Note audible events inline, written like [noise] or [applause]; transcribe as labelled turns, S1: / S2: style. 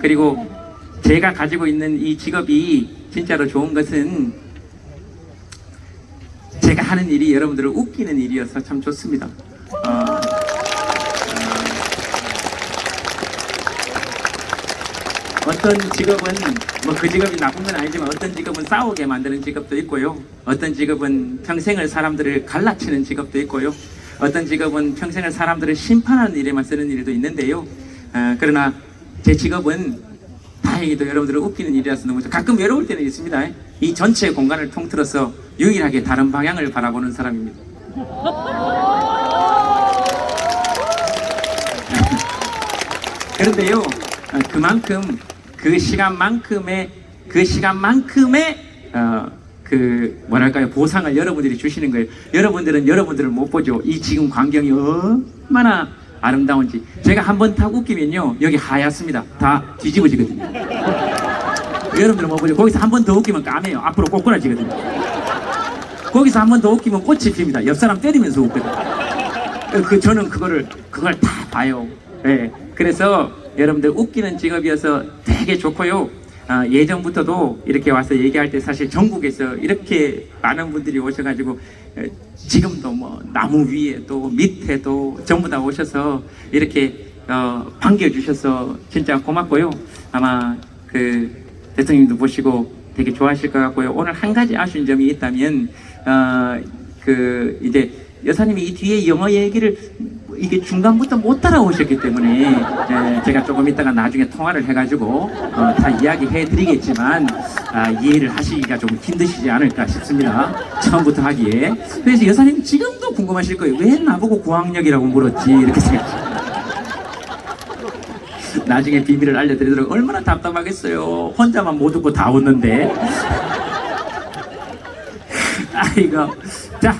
S1: 그리고 제가 가지고 있는 이 직업이 진짜로 좋은 것은 제가 하는 일이 여러분들을 웃기는 일이어서 참 좋습니다. 어, 어떤 직업은 뭐 그 직업이 나쁜 건 아니지만 어떤 직업은 싸우게 만드는 직업도 있고요. 어떤 직업은 평생을 사람들을 갈라치는 직업도 있고요. 어떤 직업은 평생을 사람들을 심판하는 일에만 쓰는 일도 있는데요. 어, 그러나 제 직업은 다행히도 여러분들을 웃기는 일이라서 너무 좋- 가끔 외로울 때는 있습니다. 이 전체 공간을 통틀어서 유일하게 다른 방향을 바라보는 사람입니다. [laughs] 그런데요, 어, 그만큼 그 시간만큼의 그 시간만큼의 어, 그 뭐랄까요 보상을 여러분들이 주시는 거예요. 여러분들은 여러분들을 못 보죠. 이 지금 광경이 얼마나 아름다운지 제가 한번딱 웃기면요 여기 하얗습니다. 다 뒤집어지거든요. 여러분들은 못 보죠. 거기서 한 번 더 웃기면 까매요. 앞으로 꼬꾸라지거든요. 거기서 한 번 더 웃기면 꽃이 핍니다. 옆 사람 때리면서 웃거든요. 그 저는 그거를 그걸 다 봐요. 예. 그래서 여러분들 웃기는 직업이어서 되게 좋고요. 아, 예전부터도 이렇게 와서 얘기할 때 사실 전국에서 이렇게 많은 분들이 오셔가지고 에, 지금도 뭐 나무 위에 또 밑에도 전부 다 오셔서 이렇게 어, 반겨주셔서 진짜 고맙고요. 아마 그 대통령도 보시고 되게 좋아하실 것 같고요. 오늘 한 가지 아쉬운 점이 있다면 어, 그 이제 여사님이 이 뒤에 영어 얘기를 이게 중간부터 못 따라오셨기 때문에 예, 제가 조금 이따가 나중에 통화를 해가지고 어, 다 이야기해 드리겠지만 아, 이해를 하시기가 좀 힘드시지 않을까 싶습니다. 처음부터 하기에 그래서 여사님 지금도 궁금하실 거예요. 왜 나보고 구학력이라고 물었지 이렇게 생각하시죠. 나중에 비밀을 알려드리도록 얼마나 답답하겠어요. 혼자만 못 웃고 다 웃는데. [laughs] 아이고. 자,